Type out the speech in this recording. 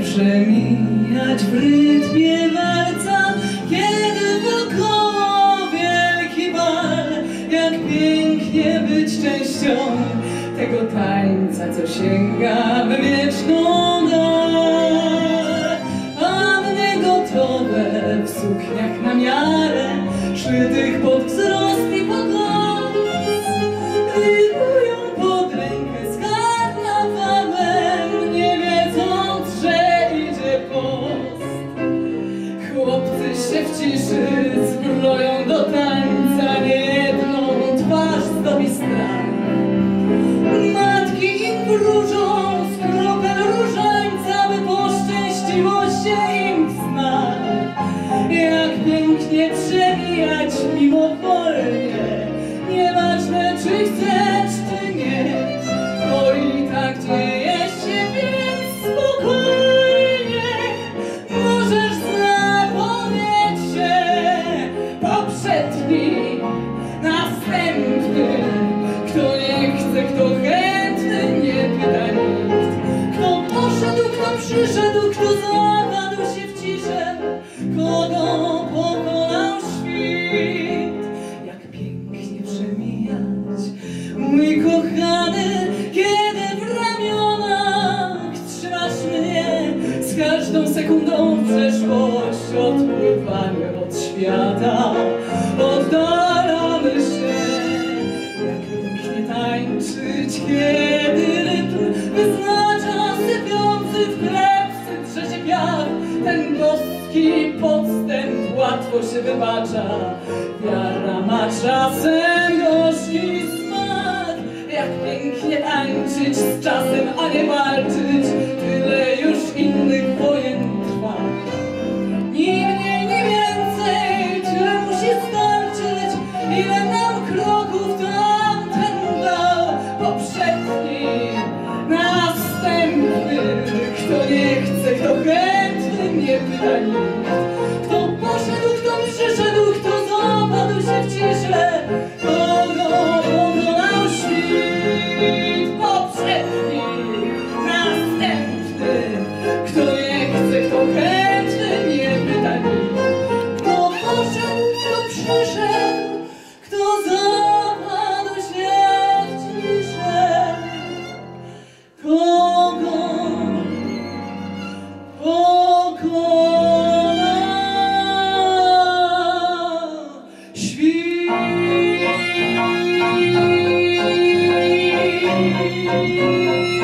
przemijać w rytmie walca, kiedy wokoło wielki bal, jak pięknie być częścią tego tańca, co sięga w wieczną dal. Przemijać mimowolnie, nieważne czy chcesz, czy nie, to i tak dzieje się, więc spokojnie. Możesz zapomnieć się poprzedni, każdą sekundą przeszłość odpływamy od świata, oddalamy się. Jak pięknie tańczyć, kiedy rytm wyznacza sypiący w krew trzecie wiatr. Ten boski podstęp łatwo się wybacza. Wiara ma czasem gorzki smak. Jak pięknie tańczyć z czasem, a nie walczyć. 那你 ti.